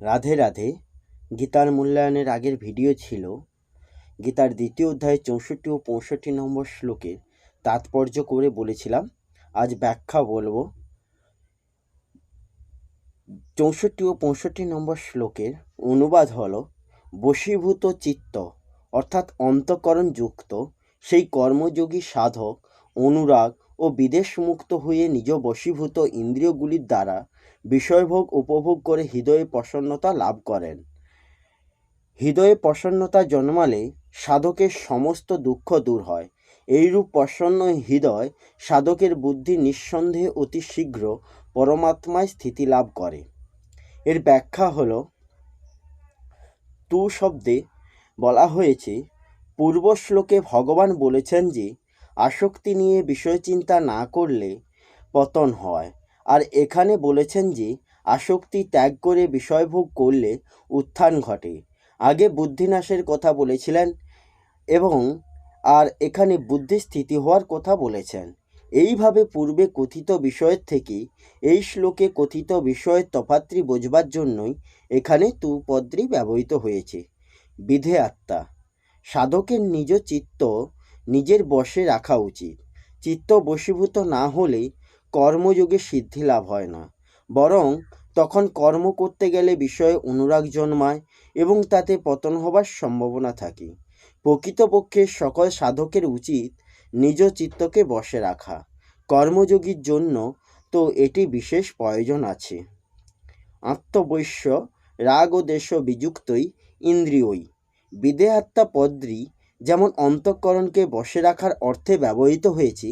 রাধে রাধে। গীতার মূল্যায়নের আগের ভিডিও ছিল গীতার দ্বিতীয় অধ্যায়ে চৌষট্টি ও পঁয়ষট্টি নম্বর শ্লোকের তাৎপর্য করে বলেছিলাম। আজ ব্যাখ্যা বলব। চৌষট্টি ও পঁয়ষট্টি নম্বর শ্লোকের অনুবাদ হলো, বশীভূত চিত্ত, অর্থাৎ অন্তঃকরণ যুক্ত সেই কর্মযোগী সাধক, অনুরাগ ও বিদেশমুক্ত হয়ে নিজ বশীভূত ইন্দ্রিয়গুলির দ্বারা বিষয়ভোগ উপভোগ করে হৃদয়ে প্রসন্নতা লাভ করেন। হৃদয়ে প্রসন্নতা জন্মালে সাধকের সমস্ত দুঃখ দূর হয়। এইরূপ প্রসন্ন হৃদয় সাধকের বুদ্ধি নিঃসন্দেহে অতি শীঘ্র পরমাত্মায় স্থিতি লাভ করে। এর ব্যাখ্যা হল, তু শব্দে বলা হয়েছে পূর্ব শ্লোকে ভগবান বলেছেন যে, আসক্তি নিয়ে বিষয় চিন্তা না করলে পতন হয়। আর এখানে বলেছেন যে, আসক্তি ত্যাগ করে বিষয়ভোগ করলে উত্থান ঘটে। আগে বুদ্ধিনাশের কথা বলেছিলেন এবং আর এখানে বুদ্ধি স্থিতি হওয়ার কথা বলেছেন। এইভাবে পূর্বে কথিত বিষয়ের থেকে এই শ্লোকে কথিত বিষয়ের তফাত্রি বোঝবার জন্যই এখানে তু পদ্রি ব্যবহৃত হয়েছে। বিধে আত্মা, সাধকের নিজ চিত্ত নিজের বশে রাখা উচিত। চিত্ত বশীভূত না হলে কর্মযোগে সিদ্ধি লাভ হয় না। বরং তখন কর্ম করতে গেলে বিষয়ে অনুরাগ জন্মায় এবং তাতে পতন হবার সম্ভাবনা থাকে। প্রকৃতপক্ষে সকল সাধকের উচিত নিজ চিত্তকে বশে রাখা। কর্মযোগীর জন্য তো এটি বিশেষ প্রয়োজন আছে। আত্মবৈশ্য, রাগ ও দেশ বিযুক্তই ইন্দ্রিয়ই। বিদেহাত্মা পদ্রি যেমন অন্তঃকরণকে বসে রাখার অর্থে ব্যবহৃত হয়েছে,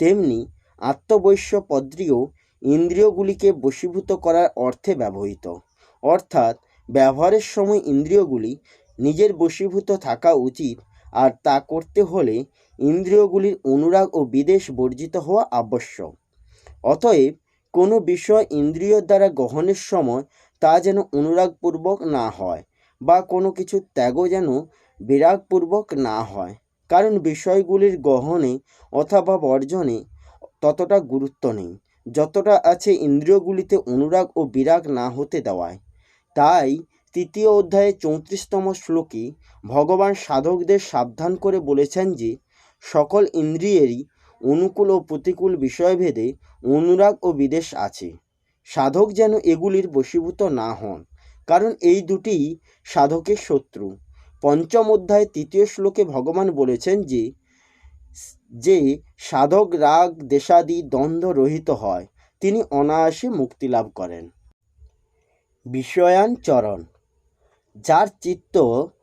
তেমনি আত্মবৈশ্য পদ্রিও ইন্দ্রিয়গুলিকে বশীভূত করার অর্থে ব্যবহৃত। অর্থাৎ, ব্যবহারের সময় ইন্দ্রিয়গুলি নিজের বশীভূত থাকা উচিত আর তা করতে হলে ইন্দ্রিয়গুলির অনুরাগ ও বিদেশ বর্জিত হওয়া আবশ্যক। অতএব, কোনো বিষয় ইন্দ্রিয় দ্বারা গ্রহণের সময় তা যেন অনুরাগপূর্বক না হয় বা কোনো কিছু ত্যাগও যেন বিরাগপূর্বক না হয়। কারণ বিষয়গুলির গ্রহণে অথবা বর্জনে ততটা গুরুত্ব নেই। যতটা আছে ইন্দ্রিয়গুলিতে অনুরাগ ও বিরাগ না হতে দেওয়ায়। তাই তৃতীয় অধ্যায়ে চৌত্রিশতম শ্লোকে ভগবান সাধকদের সাবধান করে বলেছেন যে, সকল ইন্দ্রিয়েরই অনুকূল ও প্রতিকূল বিষয়ভেদে অনুরাগ ও বিদেশ আছে। সাধক যেন এগুলির বশীভূত না হন, কারণ এই দুটিই সাধকের শত্রু। পঞ্চম অধ্যায় তৃতীয় শ্লোকে ভগবান বলেছেন যে যে সাধক রাগ দেশাদি দ্বন্দ্ব রহিত হয়, তিনি অনায়াসে মুক্তি লাভ করেন। বিষয়ান চরণ। যার চিত্ত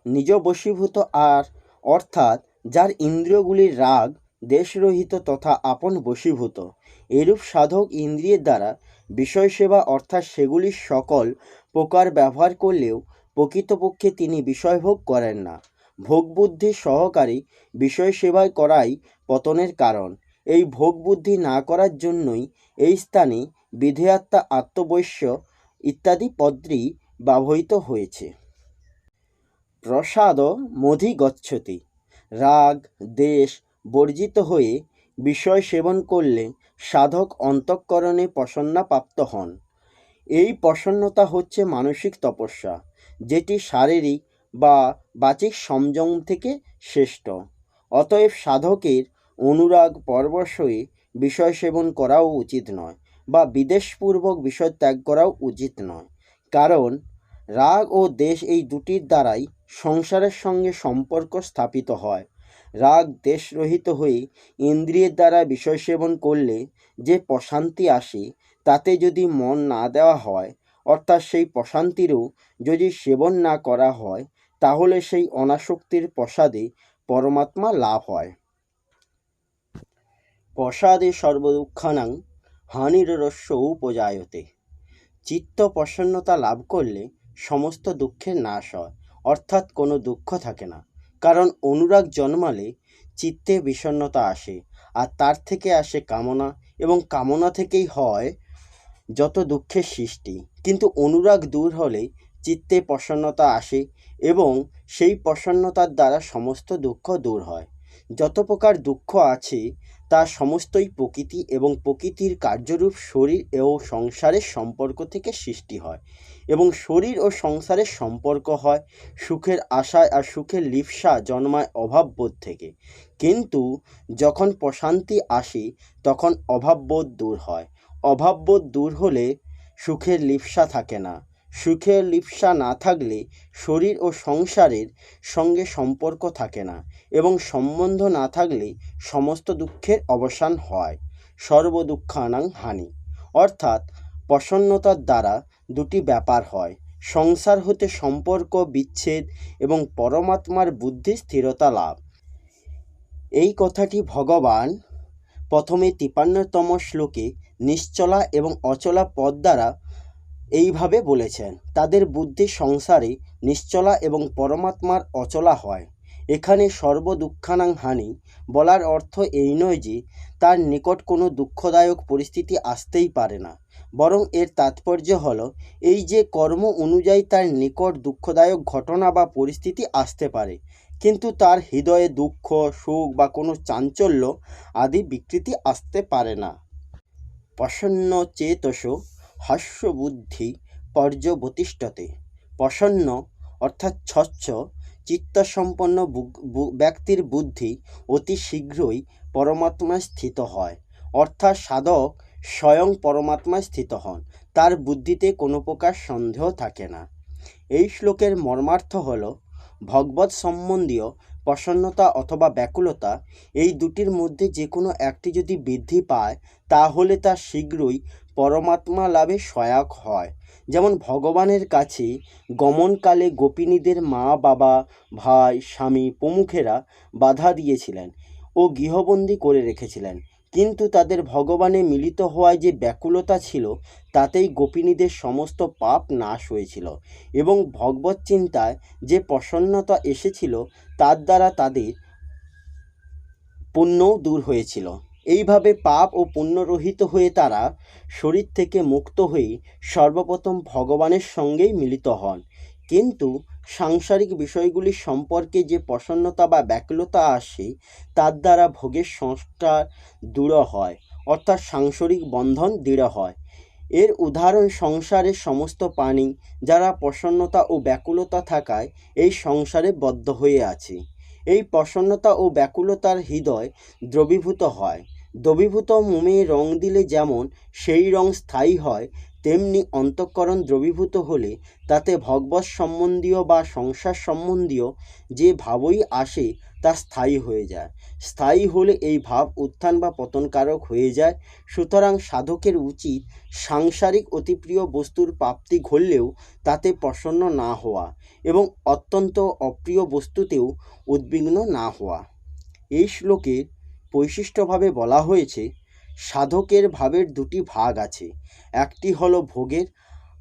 নিজ বশীভূত আর, অর্থাৎ যার ইন্দ্রিয়গুলির রাগ দেশরহিত তথা আপন বশীভূত, এরূপ সাধক ইন্দ্রিয়ের দ্বারা বিষয় সেবা অর্থাৎ সেগুলির সকল প্রকার ব্যবহার করলেও প্রকৃতপক্ষে তিনি বিষয়ভোগ করেন না। ভোগবুদ্ধি সহকারী বিষয় সেবায় করাই পতনের কারণ। এই ভোগবুদ্ধি না করার জন্যই এই স্থানে বিধেয়াত্মা আত্মবৈশ্য ইত্যাদি পদ্রি ব্যবহৃত হয়েছে। প্রসাদ মধি গচ্ছতি। রাগ, দেশ বর্জিত হয়ে বিষয় সেবন করলে সাধক অন্তঃকরণে প্রসন্না প্রাপ্ত হন। এই প্রসন্নতা হচ্ছে মানসিক তপস্যা, যেটি শারীরিক বা বাচিক সংযম থেকে শ্রেষ্ঠ। অতএব সাধকের অনুরাগ পরবশ হয়ে বিষয় সেবন করাও উচিত নয় বা বিদেশপূর্বক বিষয় ত্যাগ করাও উচিত নয়। কারণ রাগ ও দেশ এই দুটির দ্বারাই সংসারের সঙ্গে সম্পর্ক স্থাপিত হয়। রাগ দেশরহিত হয়ে ইন্দ্রিয়ের দ্বারা বিষয় সেবন করলে যে প্রশান্তি আসে, তাতে যদি মন না দেওয়া হয়, অর্থাৎ সেই প্রশান্তিরও যদি সেবন না করা হয় তাহলে সেই অনাসক্তির প্রসাদে পরমাত্মা লাভ হয়। প্রসাদে সর্বদুঃখানাং হানির রস্য উপজায়তে। চিত্ত প্রসন্নতা লাভ করলে সমস্ত দুঃখের নাশ হয়। অর্থাৎ কোনো দুঃখ থাকে না। কারণ অনুরাগ জন্মালে চিত্তে বিষণ্ণতা আসে, আর তার থেকে আসে কামনা, এবং কামনা থেকেই হয় যত দুঃখের সৃষ্টি। কিন্তু অনুরাগ দূর হলে চিত্তে প্রসন্নতা আসে এবং সেই প্রসন্নতার দ্বারা সমস্ত দুঃখ দূর হয়। যত প্রকার দুঃখ আছে, তা সমস্তই প্রকৃতি এবং প্রকৃতির কার্যরূপ শরীর ও সংসারের সম্পর্ক থেকে সৃষ্টি হয় এবং শরীর ও সংসারের সম্পর্ক হয় সুখের আশায় আর সুখের লিপ্সা জন্মায় অভাববোধ থেকে। কিন্তু যখন প্রশান্তি আসে, তখন অভাববোধ দূর হয়। অভাববোধ দূর হলে সুখের লিপ্সা থাকে না। সুখের লিপ্সা না থাকলে শরীর ও সংসারের সঙ্গে সম্পর্ক থাকে না এবং সম্বন্ধ না থাকলে সমস্ত দুঃখের অবসান হয়। সর্ব দুঃখানাং হানি। অর্থাৎ প্রসন্নতার দ্বারা দুটি ব্যাপার হয়। সংসার হতে সম্পর্ক, বিচ্ছেদ এবং পরমাত্মার বুদ্ধি স্থিরতা লাভ। এই কথাটি ভগবান প্রথমে তিপান্নতম শ্লোকে নিশ্চলা এবং অচলা পদ দ্বারা এইভাবে বলেছেন, তাদের বুদ্ধি সংসারে নিশ্চলা এবং পরমাত্মার অচলা হয়। এখানে সর্ব দুঃখানাং হানি। বলার অর্থ এই নয় যে, তার নিকট কোনো দুঃখদায়ক পরিস্থিতি আসতেই পারে না। বরং এর তাৎপর্য হল, এই যে কর্ম অনুযায়ী তার নিকট দুঃখদায়ক ঘটনা বা পরিস্থিতি আসতে পারে। কিন্তু তার হৃদয়ে দুঃখ, সুখ বা কোনো চাঞ্চল্য আদি বিকৃতি আসতে পারে না। প্রসন্ন চেতস হাস্যবুদ্ধি পর্যবতিষ্ঠতে প্রসন্ন, অর্থাৎ স্বচ্ছ, চিত্তসম্পন্ন ব্যক্তির বুদ্ধি অতি শীঘ্রই পরমাত্মায় স্থিত হয়, অর্থাৎ সাধক স্বয়ং পরমাত্মায় স্থিত হন, তার বুদ্ধিতে কোনো প্রকার সন্দেহ থাকে না। এই শ্লোকের মর্মার্থ হল ভগবত সম্বন্ধীয় প্রসন্নতা অথবা ব্যাকুলতা, এই দুটির মধ্যে যে কোনো একটি যদি বৃদ্ধি পায়, তাহলে তা শীঘ্রই পরমাত্মা লাভে সহায়ক হয়। যেমন ভগবানের কাছে গমনকালে গোপিনীদের মা, বাবা, ভাই, স্বামী প্রমুখেরা বাধা দিয়েছিলেন ও গৃহবন্দী করে রেখেছিলেন। কিন্তু তাদের ভগবানে মিলিত হওয়ায় যে ব্যাকুলতা ছিল, তাতেই গোপিনীদের সমস্ত পাপ নাশ হয়েছিল এবং ভগবত চিন্তায় যে প্রসন্নতা এসেছিল, তার দ্বারা তাদের পুণ্যও দূর হয়েছিল। এইভাবে পাপ ও পুণ্যরহিত হয়ে তারা শরীর থেকে মুক্ত হয়ে সর্বপ্রথম ভগবানের সঙ্গেই মিলিত হন। কিন্তু সাংসারিক বিষয়গুলি সম্পর্কে যে প্রসন্নতা বা ব্যাকুলতা আসে, তার দ্বারা ভোগের সংস্কার দৃঢ় হয়, অর্থাৎ সাংসারিক বন্ধন দৃঢ় হয়। এর উদাহরণ সংসারের সমস্ত প্রাণী যারা প্রসন্নতা ও ব্যাকুলতা থাকায় এই সংসারে বদ্ধ হয়ে আছে। এই প্রসন্নতা ও ব্যাকুলতার হৃদয় দ্রবীভূত হয়। দ্রবীভূত মোমে রং দিলে যেমন সেই রং স্থায়ী হয়, তেমনি অন্তঃকরণ দ্রবীভূত হলে তাতে ভগবত সম্বন্ধীয় বা সংসার সম্বন্ধীয় যে ভাবই আসে তা স্থায়ী হয়ে যায়। স্থায়ী হলে এই ভাব উত্থান বা পতনকারক হয়ে যায়। সুতরাং সাধকের উচিত সাংসারিক অতিপ্রিয় বস্তুর প্রাপ্তি ঘটলেও তাতে প্রসন্ন না হওয়া এবং অত্যন্ত অপ্রিয় বস্তুতেও উদ্বিগ্ন না হওয়া। এই শ্লোকে বৈশিষ্ট্যভাবে বলা হয়েছে, সাধকের ভাবের দুটি ভাগ আছে। একটি হলো ভোগের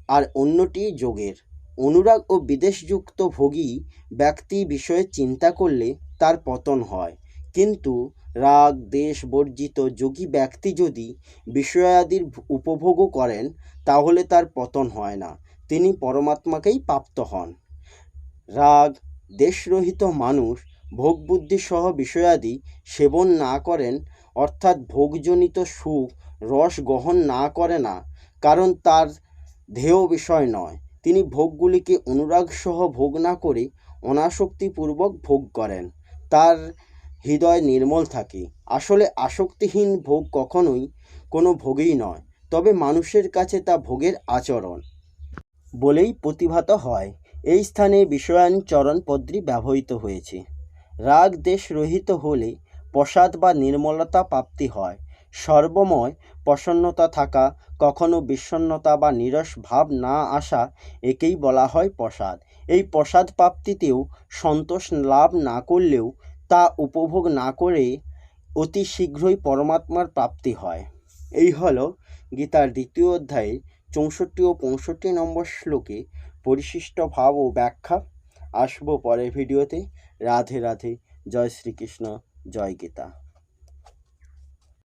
আর অন্যটি যোগের। অনুরাগ ও বিদেশযুক্ত ভোগী ব্যক্তি বিষয়ে চিন্তা করলে তার পতন হয়। কিন্তু রাগ দেশ বর্জিত যোগী ব্যক্তি যদি বিষয়াদির উপভোগও করেন, তাহলে তার পতন হয় না। তিনি পরমাত্মাকেই প্রাপ্ত হন। রাগ, দেশরহিত মানুষ ভোগবুদ্ধি সহ বিষয়াদি সেবন না করেন, অর্থাৎ ভোগজনিত সুখ, রস গ্রহণ না করে না, কারণ তার ধেয় বিষয় নয়। তিনি ভোগগুলিকে অনুরাগ সহ ভোগ না করে অনাসক্তিপূর্বক ভোগ করেন। তার হৃদয় নির্মল থাকে। আসলে আসক্তিহীন ভোগ কখনোই কোনো ভোগই নয়, তবে মানুষের কাছে তা ভোগের আচরণ বলেই প্রতিভাত হয়। এই স্থানে বিষয়ান চরণ পদ্মী ব্যবহৃত হয়েছে। রাগ দেশ রহিত হলে প্রসাদ বা নির্মলতা প্রাপ্তি হয়। সর্বময় প্রসন্নতা থাকা, কখনো বিষণ্ণতা বা নিরস ভাব না আসা একেই বলা হয় প্রসাদ। এই প্রসাদ প্রাপ্তিতেও সন্তোষ লাভ না করলেও তা উপভোগ না করে অতি শীঘ্রই পরমাত্মার প্রাপ্তি হয়। এই হল গীতার দ্বিতীয় অধ্যায়ে চৌষট্টি ও পঁয়ষট্টি নম্বর শ্লোকে পরিশিষ্ট ভাব ও ব্যাখ্যা। আসব পরের ভিডিওতে। রাধে রাধে জয় শ্রীকৃষ্ণ জয় গীতা।